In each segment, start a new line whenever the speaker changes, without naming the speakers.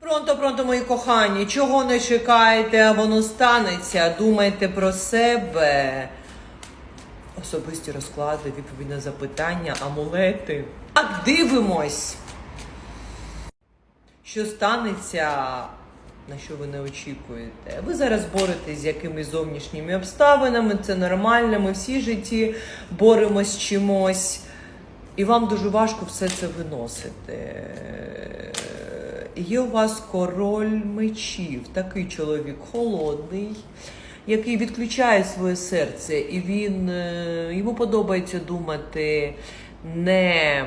Пронто, пронто, мої кохані, чого не чекаєте, а воно станеться. Думайте про себе. Особисті розклади, відповідь на запитання, амулети. Так, дивимось. Що станеться, на що ви не очікуєте? Ви зараз боретесь з якимись зовнішніми обставинами, це нормально, ми всі житті боремось з чимось. І вам дуже важко все це виносити. Є у вас король мечів, такий чоловік холодний, який відключає своє серце, і він е, йому подобається думати не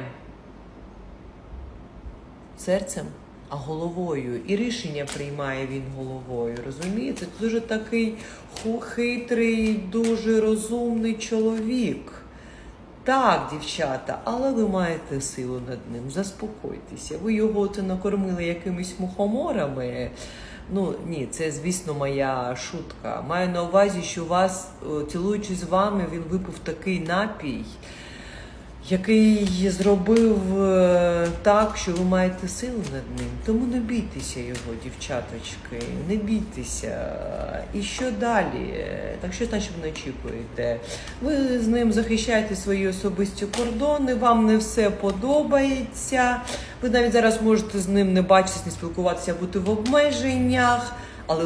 серцем, а головою. І рішення приймає він головою. Розумієте? Це дуже такий хитрий, дуже розумний чоловік. Так, дівчата, але ви маєте силу над ним. Заспокойтеся. Ви його це накормили якимись мухоморами. Ну ні, це звісно моя шутка. Маю на увазі, що вас, о, цілуючись з вами, він випив такий напій, який зробив е, так, що ви маєте силу над ним. Тому не бійтеся його, дівчаточки, не бійтеся. І що далі? Так що значить ви не очікуєте? Ви з ним захищаєте свої особисті кордони, вам не все подобається. Ви навіть зараз можете з ним не бачитись, не спілкуватися, бути в обмеженнях, але